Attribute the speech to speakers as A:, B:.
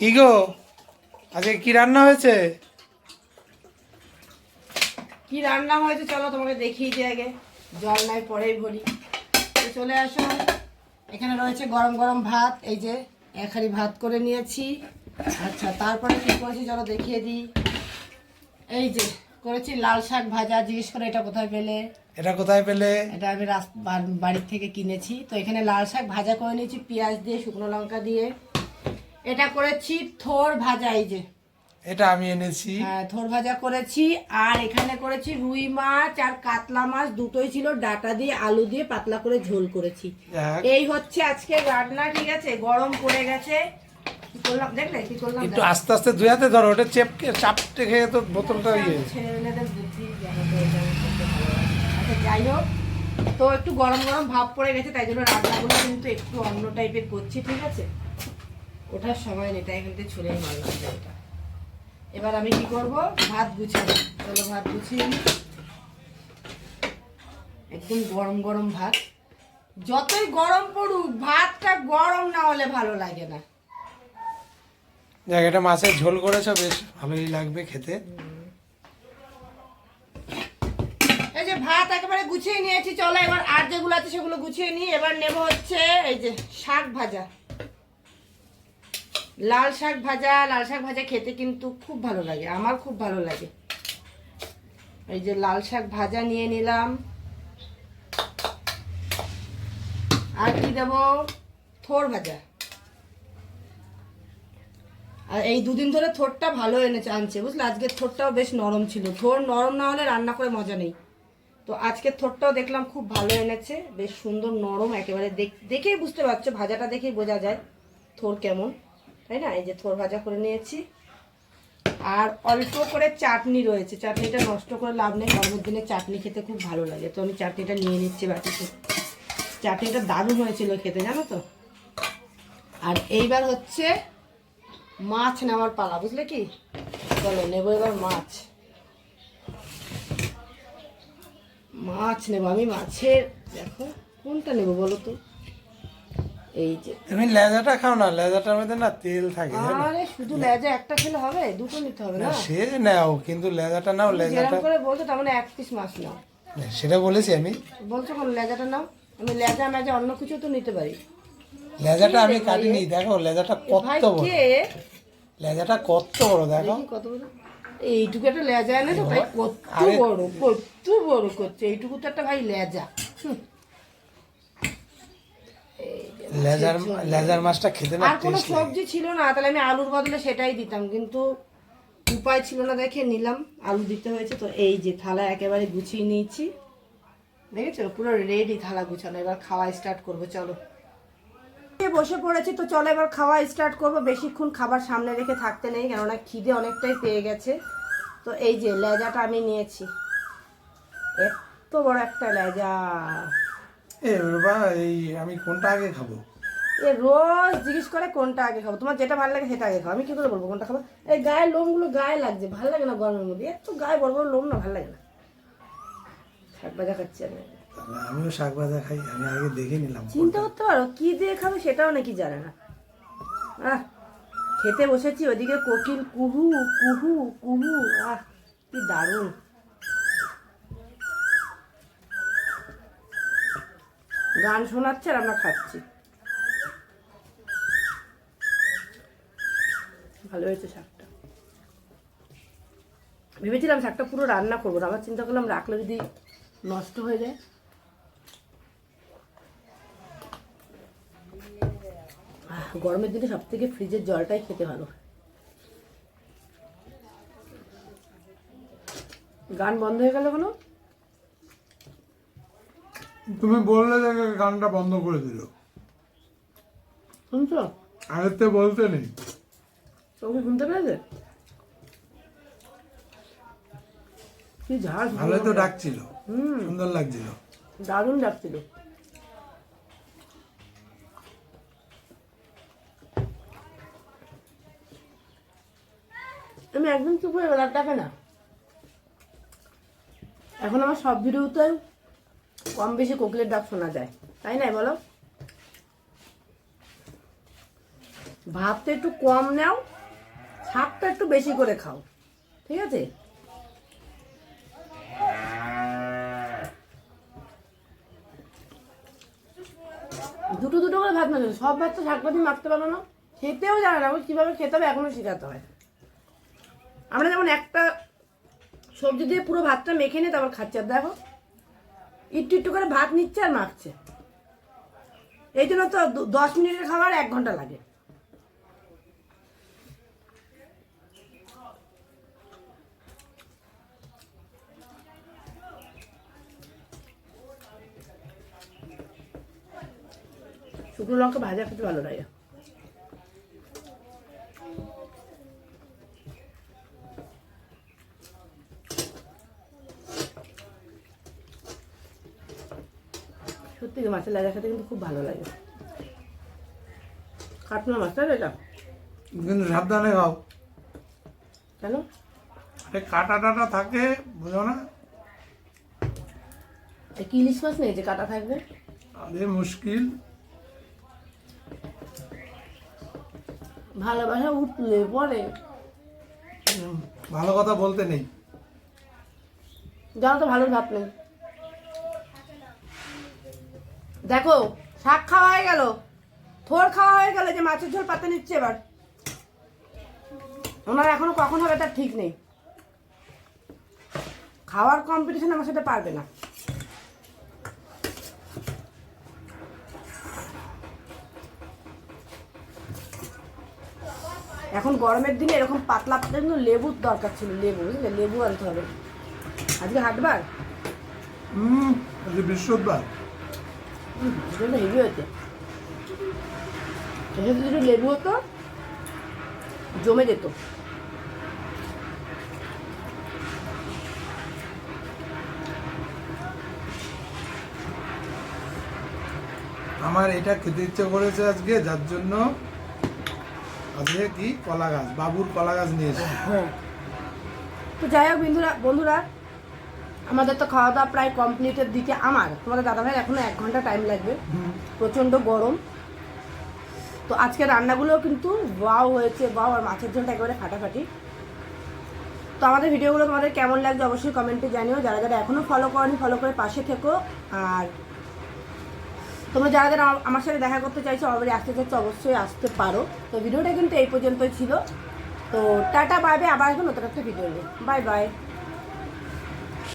A: কি গো? আজকে কি রান্না হয়েছে?
B: কি রান্না হয়েছে চলো তোমাকে দেখিয়ে দিই আগে। জল নাই পরেই বলি। তো চলে আসো। এখানে রয়েছে গরম গরম ভাত এই যে এক হাঁড়ি ভাত করে নিয়েছি। আচ্ছা তারপরে কি করেছি চলো দেখিয়ে দিই। এই যে করেছি লাল শাক ভাজা জিজ্ঞেস করে এটা কোথায় পেলে?
A: এটা কোথায় পেলে?
B: এটা আমি বাড়ির থেকে কিনেছি। তো এখানে লাল শাক ভাজা করে নিয়েছি পেঁয়াজ দিয়ে শুকনো লঙ্কা দিয়ে। এটা করেছি থোর ভাজা এই যে।
A: এটা আমি এনেছি।
B: হ্যাঁ থোর ভাজা করেছি আর এখানে করেছি রুই মাছ আর কাতলা মাছ দুটোই ছিল ডাটা দিয়ে আলু দিয়ে পাতলা করে ঝোল করেছি। এই হচ্ছে আজকে রান্না ঠিক আছে? গরম পড়ে গেছে। কি করলাম দেখলে? কি করলাম?
A: একটু আস্তে আস্তে দুই হাতে ধরো ওটা চেপকে চাপটে খেয়ে তো বোতলটা ইয়ে।
B: আচ্ছা যাই হোক তো একটু গরম গরম ভাব পড়ে গেছে তাই জন্য রান্নাগুলো কিন্তু একটু অন্য টাইপের করছি ঠিক আছে? ওঠার সময় নেই তাই থেকে ছুলেই মারলাম জলটা। এবার আমি কি করব? ভাত গুছাবো চলো ভাত গুছিয়ে নিই। একদম গরম গরম ভাত। যতই গরম পড়ুক ভাতটা গরম না হলে ভালো লাগে না।
A: যাক এটা মাছের ঝোল করেছ বেশ ভালোই লাগবে খেতে।
B: এই যে ভাত একেবারে গুছিয়ে নিয়েছি চলো এবার আর যেগুলো আছে সেগুলো গুছিয়ে নিই এবার নেব হচ্ছে এই যে শাক ভাজা। লাল শাক ভাজা, লাল শাক ভাজা খেতে কিন্তু খুব ভালো লাগে, আমার খুব ভালো লাগে। এই যে লাল শাক ভাজা নিয়ে নিলাম। আর কি দেব? থোর ভাজা। আর এই দুদিন ধরে থোরটা ভালো এনেছে, আনছে, বুঝলে? আজকের থোরটাও বেশ নরম ছিল। থোর নরম না হলে রান্না করে মজা নেই। তো আজকের থোরটাও দেখলাম খুব ভালো এনেছে, বেশ সুন্দর নরম একেবারে। দেখ- দেখেই বুঝতে পারছ, ভাজাটা দেখেই বোঝা যায় থোর কেমন। তাই না? এই যে থোর ভাজা করে নিয়েছি। আর অল্প করে চাটনি রয়েছে। চাটনিটা নষ্ট করে লাভ নেই। গরমের দিনে চাটনি খেতে খুব ভালো লাগে। তো আমি চাটনিটা নিয়ে নিচ্ছি বাটিতে। চাটনিটা দারুণ হয়েছিল খেতে, জানো তো? আর এইবার হচ্ছে মাছ নেওয়ার পালা, বুঝলে কি? চলো, নেব এবার মাছ। মাছ নেব আমি। মাছের, দেখো, কোনটা নেব বলো তো? এই যে
A: তুমি লেজাটা খাও না লেজাটার মধ্যে না তেল থাকে
B: আরে শুধু লেজা একটা খেলে হবে দুটো নিতে হবে
A: না সে নাও কিন্তু লেজাটা নাও লেজাটা
B: করে বলছো তার মানে এক পিস মাছ নাও।
A: সেটা বলেছি আমি।
B: বলছো কোন লেজাটা নাও? আমি লেজা মেজা অন্য কিছু তো নিতে পারি।
A: লেজাটা আমি কাটিনি দেখো লেজাটা
B: ভাই
A: কত বড় লেজাটা কত বড় দেখো।
B: কত বড়। এইটুকু একটা লেজা এনে তো তাই কত বড় কত বড় করছে। এইটুকু তো একটা ভাই লেজা।
A: লেজার লেজার মাছটা খেতে না
B: আর কোনো সবজি ছিল না তাহলে আমি আলুর বদলে সেটাই দিতাম কিন্তু উপায় ছিল না দেখে নিলাম আলু দিতে হয়েছে তো এই যে থালা একেবারে গুছিয়ে নিয়েছি। দেখেছ? পুরো রেডি থালা গুছানো এবার খাওয়া স্টার্ট করব চলো। বসে পড়েছি তো চলো এবার খাওয়া স্টার্ট করব বেশিক্ষণ খাবার সামনে রেখে থাকতে নেই কেননা খিদে অনেকটাই পেয়ে গেছে। তো এই যে লেজাটা আমি নিয়েছি এত বড় একটা লেজা।
A: এ বাবা এই আমি কোনটা আগে খাব?
B: এ রোজ জিজ্ঞেস করে কোনটা আগে খাব। তোমার যেটা ভালো লাগে সেটা আগে খাও। আমি কি করে বলব কোনটা খাব? এই গায়ের লোমগুলো গায়ে লাগছে ভালো লাগে না গরমের মধ্যে? এত গায়ে বড় বড় লোম না ভালো লাগে না। শাক ভাজা খাচ্ছি আমি।
A: আমিও শাক ভাজা খাই আমি আগে দেখে নিলাম
B: চিন্তা করতে পারো কি দিয়ে খাবে সেটাও নাকি জানে না। আহ খেতে বসেছি ওদিকে কোকিল কুহু কুহু কুহু আহ কি দারুণ। গান শোনাচ্ছে আর আমরা খাচ্ছি। ভালো হয়েছে শাকটা। ভেবেছিলাম শাকটা পুরো রান্না করব, না। আবার চিন্তা করলাম রাখলে যদি নষ্ট হয়ে যায়। গরমের দিনে সব থেকে ফ্রিজের জলটাই খেতে ভালো। গান বন্ধ হয়ে গেল কেন?
A: তুমি বললে যে গানটা বন্ধ করে দিল।
B: শুনছো?
A: আগের থেকে বলতে নেই।
B: তোকে শুনতে পেয়েছে? কি ঝাল
A: ভালোই তো ডাকছিল সুন্দর লাগছিল।
B: দারুণ ডাকছিল। আমি একদম চুপ হয়ে গেলাম ডাকে না। এখন আমার সব ভিডিওতে কম বেশি কোকিলের ডাক শোনা যায়। তাই না বলো? ভাতটা একটু কম নাও, শাকটা একটু বেশি করে খাও, ঠিক আছে? দুটো দুটো করে ভাত মাখে সব ভাত তো শাক ভাজি মাখতে পারো না। খেতেও জানে না কীভাবে খেতে হবে এখনও শেখাতে হয়। আমরা যেমন একটা সবজি দিয়ে পুরো ভাতটা মেখে নিয়ে তারপর খাচ্ছে। দেখো একটু একটু করে ভাত নিচ্ছে আর মাখছে। এই জন্য তো দশ মিনিটের খাবার এক ঘণ্টা লাগে। শুকনো লঙ্কা ভাজা খেতে ভালো লাগে। সত্যি মাছের লাগা খেতে কিন্তু খুব ভালো লাগে। কাতলা মাছটা এটা?
A: কিন্তু সাবধানে খাও।
B: কেন?
A: আরে কাটা টাটা থাকে বুঝো না?
B: এই কি ইলিশ মাছ নেই যে কাটা থাকবে?
A: আরে মুশকিল।
B: ভালোবাসা উঠলে পরে।
A: ভালো কথা বলতে নেই।
B: জানো তো ভালো ভাত নেই। দেখো, শাক খাওয়া হয়ে গেল। থোর খাওয়া হয়ে গেল যে মাছের ঝোল পাতে নিচ্ছে এবার। ওনার এখনও কখন হবে তার ঠিক নেই। খাওয়ার কম্পিটিশন আমার সাথে পারবে না। এখন গরমের দিনে এরকম পাতলা পাতলা কিন্তু লেবুর দরকার ছিল, লেবু, বুঝলে? লেবু আনতে হবে। আজকে হাটবার?
A: হুম, আজকে বৃহস্পতিবার।
B: জন্য হেভি হয়েছে যদি একটু লেবু হতো জমে যেত।
A: আমার এটা খেতে ইচ্ছে করেছে আজকে যার জন্য আজকে কি? কলা গাছ বাবুর কলা গাছ নিয়েছে
B: হ্যাঁ। তো যাই হোক বন্ধুরা বন্ধুরা আমাদের তো খাওয়া দাওয়া প্রায় কমপ্লিটের দিকে আমার। তোমাদের দাদাভাইয়ের এখনও এক ঘণ্টা টাইম লাগবে। প্রচণ্ড গরম। তো আজকে রান্নাগুলো কিন্তু ওয়াও হয়েছে ওয়াও আর মাছের ঝোলটা একেবারে ফাটাফাটি। তো আমাদের ভিডিওগুলো তোমাদের কেমন লাগছে অবশ্যই কমেন্টে জানিও। যারা যারা এখনও ফলো করনি ফলো করে পাশে থেকো। আর তোমরা যারা যারা আমার সাথে দেখা করতে চাইছো অলরেডি আসতে চাইছো অবশ্যই আসতে পারো। তো ভিডিওটা কিন্তু এই পর্যন্তই ছিল। তো টাটা বাই বাই আবার এখন নতুন একটা ভিডিও নিয়ে। Bye bye